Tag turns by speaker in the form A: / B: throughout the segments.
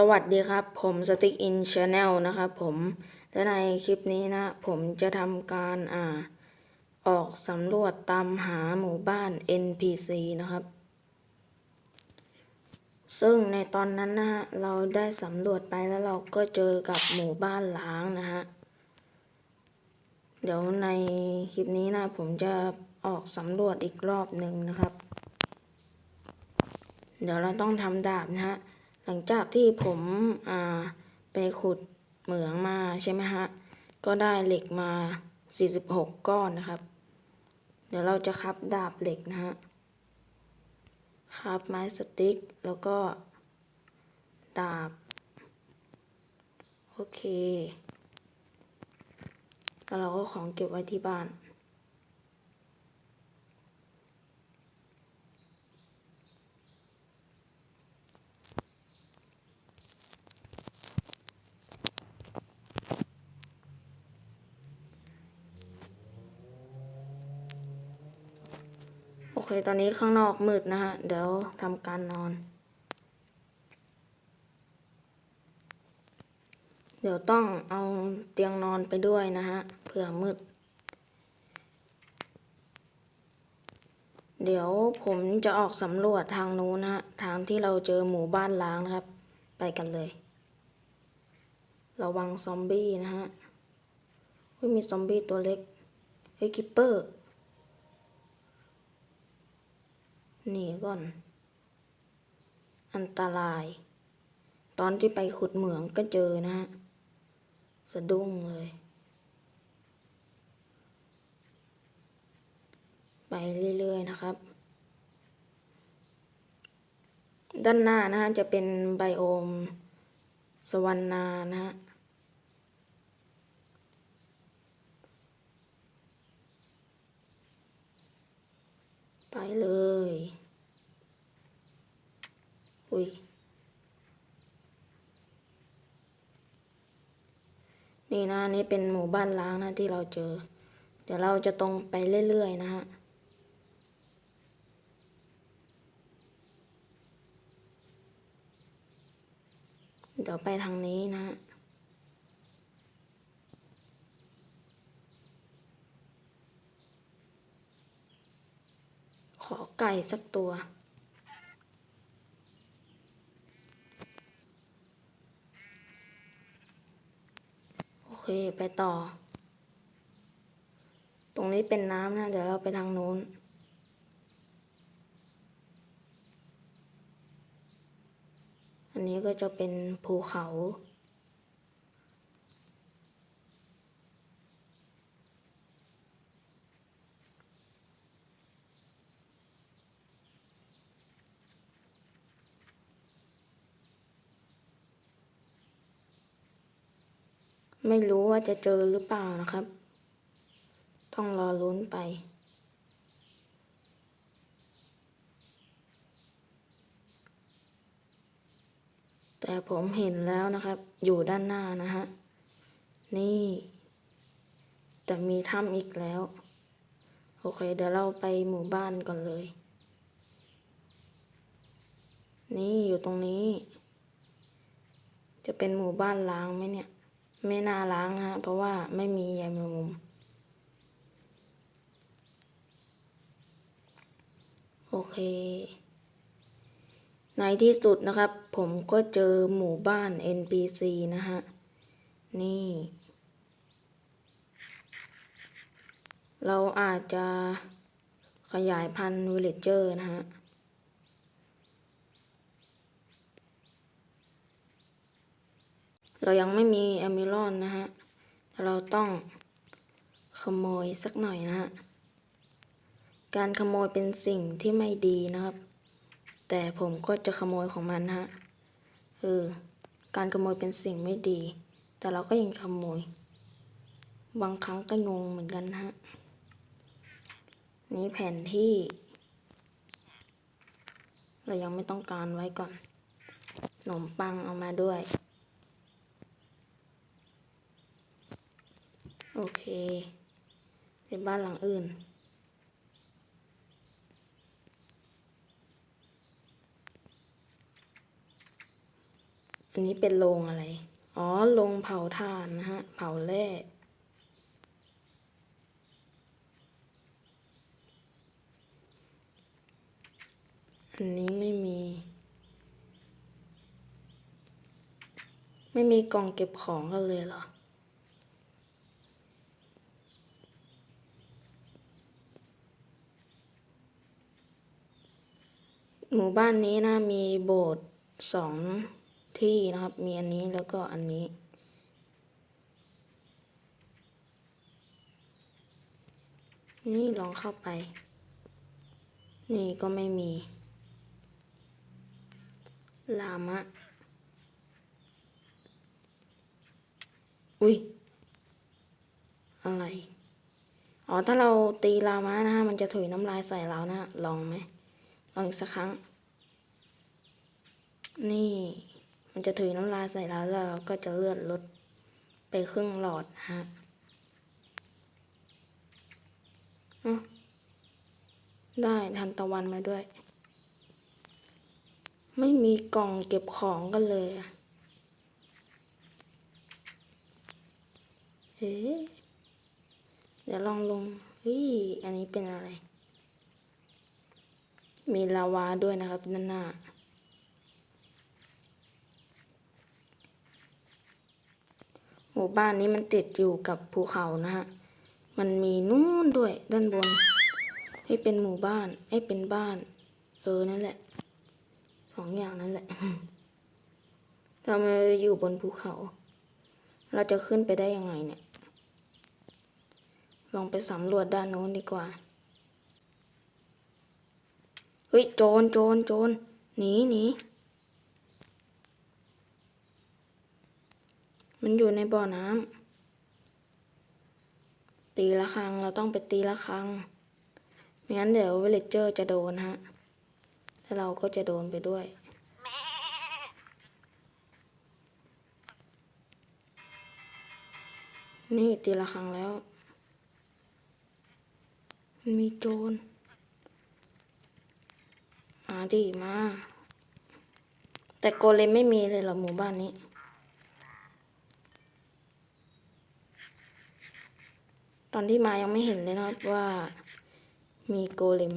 A: สวัสดีครับ ผมสติ๊กอินชาแนลนะครับผมและในคลิปนี้นะ ผมจะทำการอ่า ออกสำรวจตามหาหมู่บ้าน NPC นะครับ ซึ่งในตอนนั้นนะฮะเราได้สำรวจไปแล้วเราก็เจอกับหมู่บ้านล้างนะฮะ เดี๋ยวในคลิปนี้นะ ผมจะออกสำรวจอีกรอบหนึ่งนะครับ เดี๋ยวเราต้องทำดาบนะฮะ หลังจากที่ผมอ่าไปขุดเหมืองมาใช่ไหมฮะ ก็ได้เหล็กมา 46 ก้อนนะครับ เดี๋ยวเราจะคับดาบเหล็กนะฮะคับไม้สติ๊กแล้วก็ดาบ โอเค แล้วเราก็ของเก็บไว้ที่บ้าน เคตอนนี้ข้างนอกมืดนะฮะ เดี๋ยวทำการนอน เดี๋ยวต้องเอาเตียงนอนไปด้วยนะฮะเผื่อมืด เดี๋ยวผมจะออกสำรวจทางนู้นนะฮะ ทางที่เราเจอหมู่บ้านล้างนะครับ ไปกันเลย ระวังซอมบี้นะฮะเฮ้ยมีซอมบี้ตัวเล็กเฮ้ยคิปเปอร์ หนีก่อน อันตราย ตอนที่ไปขุดเหมืองก็เจอนะฮะ สะดุ้งเลย ไปเรื่อยๆนะครับ ด้านหน้านะฮะจะเป็นไบโอมสวรรณานะฮะ ไปเลย อุ้ย นี่นะนี่เป็นหมู่บ้านล้างนะที่เราเจอ เดี๋ยวเราจะตรงไปเรื่อยๆนะฮะเดี๋ยวไปทางนี้นะฮะ ขอ ไก่สักตัว โอเคไปต่อ ตรงนี้เป็นน้ำนะ เดี๋ยวเราไปทางโน้นอันนี้ก็จะเป็นภูเขา ไม่รู้ว่าจะเจอหรือเปล่านะครับ ต้องรอลุ้นไปแต่ผมเห็นแล้วนะครับ อยู่ด้านหน้านะฮะ นี่ แต่มีถ้ำอีกแล้ว โอเค เดี๋ยวเราไปหมู่บ้านก่อนเลย นี่อยู่ตรงนี้ จะเป็นหมู่บ้านล้างไหมเนี่ย ไม่น่าล้างฮะ เพราะว่าไม่มีใยแมงมุม โอเค ในที่สุดนะครับ ผมก็เจอหมู่บ้าน NPC นะฮะ นี่ เราอาจจะขยายพันธุ์วิลเลจเจอร์นะฮะ เรายังไม่มีแอมิลอนนะฮะเราต้องขโมยสักหน่อยนะฮะ การขโมยเป็นสิ่งที่ไม่ดีนะครับ แต่ผมก็จะขโมยของมันนะฮะเออการขโมยเป็นสิ่งไม่ดี แต่เราก็ยังขโมย บางครั้งก็งงเหมือนกันนะฮะ นี่แผนที่ เรายังไม่ต้องการไว้ก่อนขนมปังเอามาด้วย โอเค เป็นบ้านหลังอื่น อันนี้เป็นโรงอะไร อ๋อ โรงเผาถ่านนะฮะ เผาแร่อันนี้ไม่มี ไม่มีกล่องเก็บของกันเลยเหรอ หมู่บ้านนี้นะมีโบสถ์สองที่นะครับ มีอันนี้แล้วก็อันนี้ นี่ลองเข้าไป นี่ก็ไม่มี ลามะ อุ้ย อะไร อ๋อ ถ้าเราตีลามะนะฮะ มันจะถุยน้ำลายใส่เรานะ ลองไหม ลองอีกสักครั้ง นี่ มันจะถุยน้ำลายใส่เราแล้วเราก็จะเลื่อนลดไปครึ่งหลอดฮะได้ทันตะวันมาด้วย ไม่มีกล่องเก็บของกันเลยอะเอ๊ะเดี๋ยวลองลงเฮ้ยอันนี้เป็นอะไร มีลาวาด้วยนะครับด้านหน้าหมู่บ้านนี้มันติดอยู่กับภูเขานะฮะ มันมีนู่นด้วยด้านบน ให้เป็นหมู่บ้าน ให้เป็นบ้าน เออ นั่นแหละ สองอย่างนั่นแหละถ้ามันอยู่บนภูเขา เราจะขึ้นไปได้ยังไงเนี่ย ลองไปสำรวจด้านโน้นดีกว่า เฮ้ย โจรโจรโจรหนีหนีมันอยู่ในบ่อน้ำตีละครังเราต้องไปตีละครังไม่งั้นเดี๋ยววิลเลจเจอร์จะโดนฮะแล้วเราก็จะโดนไปด้วยนี่ตีละครังแล้วมันมีโจร มาดิมา แต่โกเลมไม่มีเลยเหรอหมู่บ้านนี้ ตอนที่มายังไม่เห็นเลยนะครับว่า มีโกเลม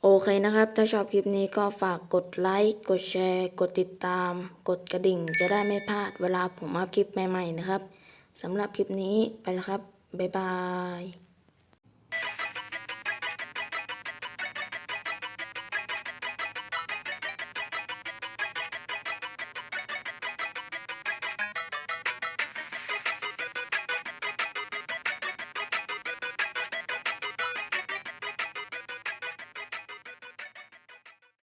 A: โอเคนะครับ ถ้าชอบคลิปนี้ก็ฝากกดไลค์กดแชร์ กดติดตาม กดกระดิ่งจะได้ไม่พลาดเวลาผมอัพคลิปใหม่ๆนะครับสำหรับคลิปนี้ไปแล้วครับ บ๊ายบาย